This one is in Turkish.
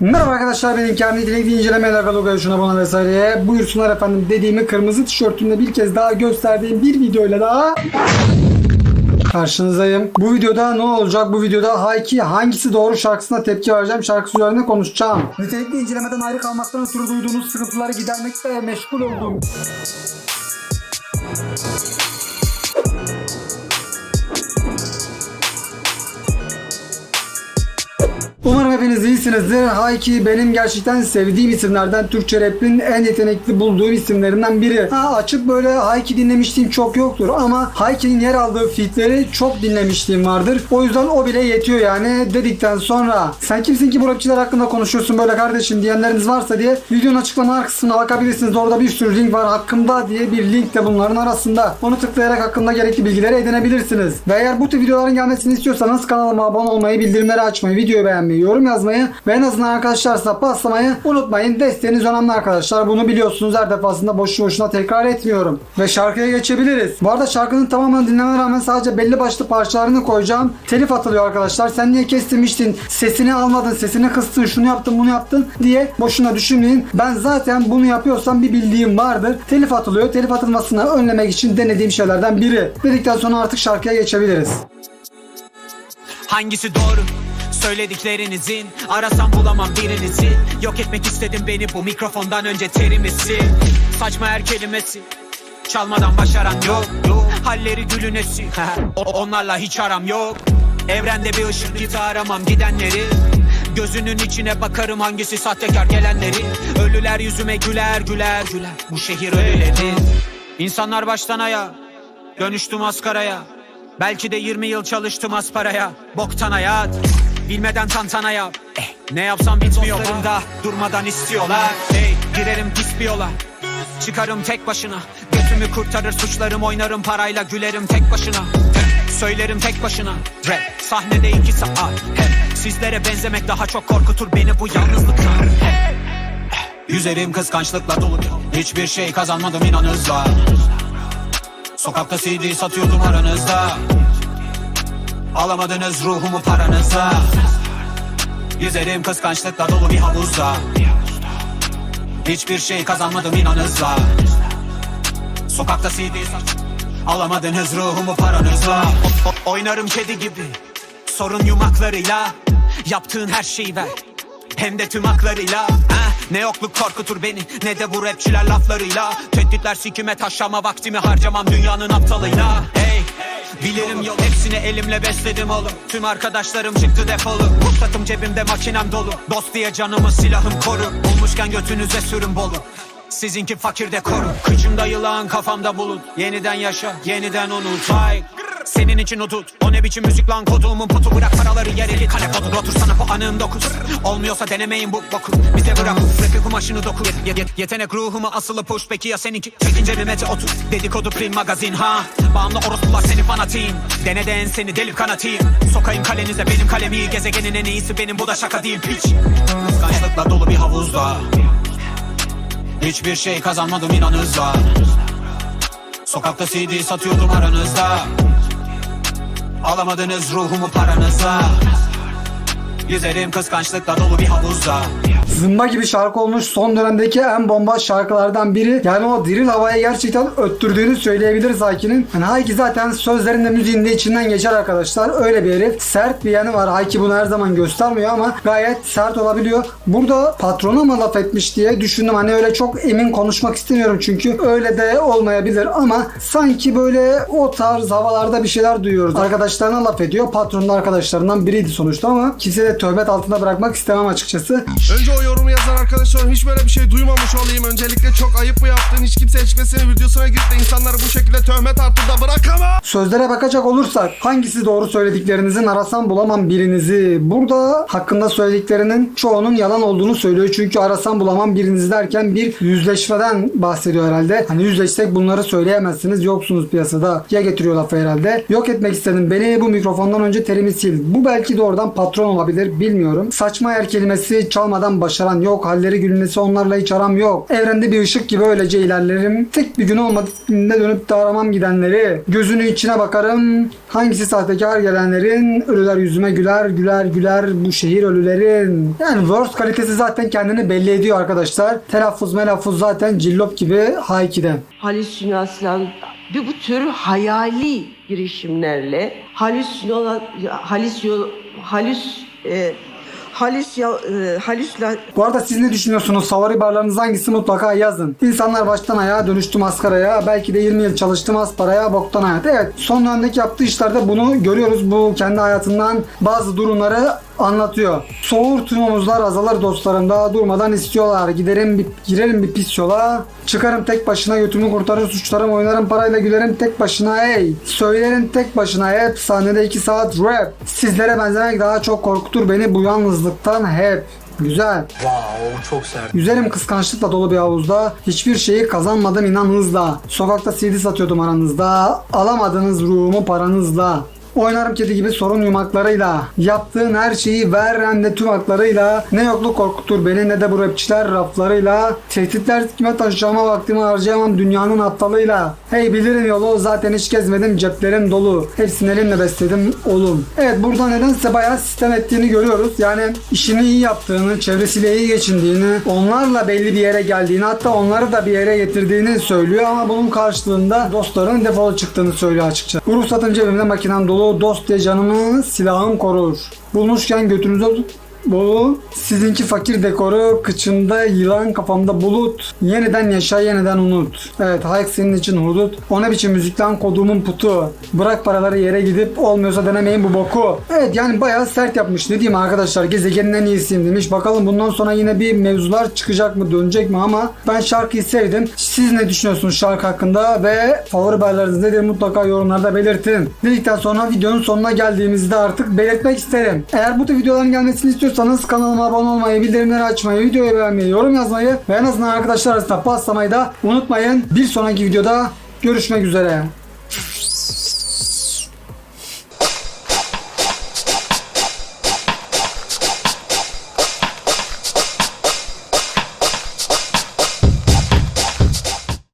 Merhaba arkadaşlar ben İlker Nitelikli incelemeler katalogu şuna bana vesaireye buyursunlar efendim dediğimi kırmızı tişörtümle bir kez daha gösterdiğim bir videoyla daha karşınızdayım. Bu videoda ne olacak? Bu videoda Hayki hangisi doğru şarkısına tepki vereceğim. Şarkısı üzerine konuşacağım. Nitelikli incelemeden ayrı kalmaktan ötürü duyduğunuz sıkıntıları gidermekte meşgul oldum. Umarım hepiniz iyisinizdir. Hayki benim gerçekten sevdiğim isimlerden Türkçe rap'in en yetenekli bulduğum isimlerinden biri. Ha açıp böyle Hayki dinlemişliğim çok yoktur ama Hayki'nin yer aldığı fitleri çok dinlemişliğim vardır. O yüzden o bile yetiyor yani dedikten sonra sen kimsin ki bu rapçiler hakkında konuşuyorsun böyle kardeşim diyenleriniz varsa diye videonun açıklama kısmına bakabilirsiniz. Orada bir sürü link var hakkımda diye bir link de bunların arasında. Onu tıklayarak hakkında gerekli bilgileri edinebilirsiniz. Ve eğer bu tür videoların gelmesini istiyorsanız kanalıma abone olmayı, bildirimleri açmayı, videoyu beğenmeyi, yorum yazmayı ve en azından arkadaşlarsa paslamayı unutmayın. Desteğiniz önemli arkadaşlar. Bunu biliyorsunuz her defasında boşu boşuna tekrar etmiyorum. Ve şarkıya geçebiliriz. Bu arada şarkının tamamını dinlememe rağmen sadece belli başlı parçalarını koyacağım. Telif atılıyor arkadaşlar. Sen niye kestin biçtin, sesini almadın, sesini kıstın, şunu yaptın, bunu yaptın diye boşuna düşünmeyin. Ben zaten bunu yapıyorsam bir bildiğim vardır. Telif atılıyor. Telif atılmasını önlemek için denediğim şeylerden biri. Dedikten sonra artık şarkıya geçebiliriz. Hangisi doğru? Söylediklerinizin Arasam bulamam birinizi. Yok etmek istedim beni bu mikrofondan önce terimisi Saçma her kelimesi Çalmadan başaran yok, yok. Halleri gülünesi Onlarla hiç aram yok. Evrende bir ışık git aramam gidenleri. Gözünün içine bakarım hangisi sahtekar gelenleri. Ölüler yüzüme güler güler güler. Bu şehir öyledir. İnsanlar baştan ayağa Dönüştüm askaraya. Belki de 20 yıl çalıştım az paraya Boktan hayat Bilmeden tantana yap eh, Ne yapsam bitmiyor Dostlarım. durmadan istiyorlar. Hey, Girerim pis bir yola. Çıkarım tek başına. Götümü kurtarır suçlarım oynarım parayla gülerim tek başına. Söylerim tek başına. Rap sahnede iki saat. Hep sizlere benzemek daha çok korkutur beni bu yalnızlıktan Hep Yüzerim kıskançlıkla dolu. Hiçbir şey kazanmadım inanızla Sokakta CD satıyordum aranızda Alamadınız ruhumu paranıza. Yüzerim kıskançlıkla dolu bir havuzda Hiçbir şey kazanmadım inanızla Sokakta CD Alamadınız ruhumu paranızla O- o- Oynarım kedi gibi. Sorun yumaklarıyla. Yaptığın her şeyi ver. Hem de tüm haklarıyla. Ha? Ne yokluk korkutur beni ne de bu rapçiler laflarıyla. Tehditler sikime taşlama vaktimi harcamam dünyanın aptalıyla Bilirim yol hepsini elimle besledim oğlum. Tüm arkadaşlarım çıktı defolu. Ruhsatım cebimde makinem dolu. Dost diye canımı silahım koru. Bulmuşken götünüze sürün bolu. Sizinki fakir de koru. Kıçımda yılan kafamda bulut. Yeniden yaşa yeniden unut Ay senin için udut. O ne biçim müzik lan? Koduğumun putu. Bırak paraları yere git Kalep odur otur sana bu anım dokuz Olmuyorsa denemeyin bu boku. Bize bırak. Rapi kumaşını doku. Ye- ye- Yetenek ruhumu asılı push. Peki ya seninki? Çekince mimete otur. Dedikodu prim magazin ha? Bağımlı orospular seni fanatiyim. Dene de seni delip kanatayım Sokayım kalenize. Benim kalemi Gezegenin en iyisi benim. Bu da şaka değil piç. Kıskançlıkla dolu bir havuzda. Hiçbir şey kazanmadım inanızla Sokakta CD satıyordum aranızda Alamadınız ruhumu paranıza. Yüzerim kıskançlıkla dolu bir havuzda Zımba gibi şarkı olmuş son dönemdeki en bomba şarkılardan biri. Yani o diril havaya gerçekten öttürdüğünü söyleyebiliriz Hayki'nin. Yani Hayki zaten sözlerinde müziğinde içinden geçer arkadaşlar. Öyle bir herif. Sert bir yanı var. Hayki bunu her zaman göstermiyor ama gayet sert olabiliyor. Burada patrona mı laf etmiş diye düşündüm. Hani öyle çok emin konuşmak istemiyorum çünkü öyle de olmayabilir ama sanki böyle o tarz havalarda bir şeyler duyuyoruz. Arkadaşlarına laf ediyor. Patronun arkadaşlarından biriydi sonuçta ama kimse de töhmet altında bırakmak istemem açıkçası. Önce o yorumu yazan arkadaşlarım hiç böyle bir şey duymamış olayım Öncelikle çok ayıp bu yaptığın hiç kimse hiçbesinin videosuna girip de insanları bu şekilde töhmet altında bırakamam Sözlere bakacak olursak hangisi doğru söylediklerinizin arasam bulamam birinizi. Burada hakkında söylediklerinin çoğunun yalan olduğunu söylüyor. Çünkü arasam bulamam birinizi derken bir yüzleşmeden bahsediyor herhalde. Hani yüzleşsek bunları söyleyemezsiniz yoksunuz piyasada. Ya getiriyor lafı herhalde. Yok etmek istedim. Beni bu mikrofondan önce terimi sil. Bu belki de oradan patron olabilir bilmiyorum. Saçma yer kelimesi çalmadan başaran yok. Halleri gülmesi onlarla hiç aram yok. Evrende bir ışık gibi öylece ilerlerim. Tek bir gün olmadığında dönüp de aramam gidenleri. Gözünü içine bakarım. Hangisi sahtekar gelenlerin? Ölüler yüzüme güler, güler, güler bu şehir ölülerin. Yani worst kalitesi zaten kendini belli ediyor arkadaşlar. Telaffuz melaffuz zaten cillop gibi Hayki'den. halüsinasyon ve bu tür hayali girişimlerle halüsino halüsyo halüs e, halüs ya- e, halüsla Bu arada siz ne düşünüyorsunuz? Favori barlarınız hangisi mutlaka yazın. İnsanlar baştan ayağa dönüştü maskaraya. Belki de 20 yıl çalıştım az paraya boktan hayat. Evet son dönemdeki yaptığı işlerde bunu görüyoruz. Bu kendi hayatından bazı durumları anlatıyor. Soğur tüm omuzlar azalır dostlarım daha durmadan istiyorlar. Giderim bir, girerim bir pis yola. Çıkarım tek başına götümü kurtarır suçlarım oynarım parayla gülerim tek başına hey. Söylerim tek başına hep sahnede 2 saat rap. Sizlere benzemek daha çok korkutur beni bu yalnızlıktan hep. Güzel. Wow çok sert. Yüzerim kıskançlıkla dolu bir havuzda. Hiçbir şeyi kazanmadım inan hızla. Sokakta CD satıyordum aranızda. Alamadınız ruhumu paranızla. Oynarım kedi gibi sorun yumaklarıyla. Yaptığın her şeyi ver de tüm haklarıyla. Ne yokluk korkutur beni ne de bu rapçiler raflarıyla. Tehditler kime taşıyacağıma vaktimi harcayamam dünyanın aptalıyla. Hey bilirim yolu zaten hiç gezmedim ceplerim dolu. Hepsini elimle besledim oğlum. Evet burada nedense bayağı sistem ettiğini görüyoruz. Yani işini iyi yaptığını, çevresiyle iyi geçindiğini, onlarla belli bir yere geldiğini hatta onları da bir yere getirdiğini söylüyor ama bunun karşılığında dostlarının defolu çıktığını söylüyor açıkça. Bu ruhsatın cebimde makinem dolu dost diye canımı silahım korur. Bulmuşken götünüze Bolu sizinki fakir dekoru kıçında yılan kafamda bulut. Yeniden yaşa yeniden unut. Evet Hayk senin için hudut. O ne biçim müzik lan? Kodumun putu. Bırak paraları yere gidip olmuyorsa denemeyin bu boku. Evet yani bayağı sert yapmış. Ne diyeyim arkadaşlar? Gezegenin en iyisiyim demiş. Bakalım bundan sonra yine bir mevzular çıkacak mı dönecek mi? Ama ben şarkıyı sevdim siz ne düşünüyorsunuz şarkı hakkında? Ve favori haberleriniz nedir? Mutlaka yorumlarda belirtin. Dedikten sonra videonun sonuna geldiğimizde artık belirtmek isterim. Eğer bu tür videoların gelmesini istiyorsanız kanalıma abone olmayı, bildirimleri açmayı, videoyu beğenmeyi, yorum yazmayı ve en azından arkadaşlar arasında paslamayı da unutmayın. Bir sonraki videoda görüşmek üzere.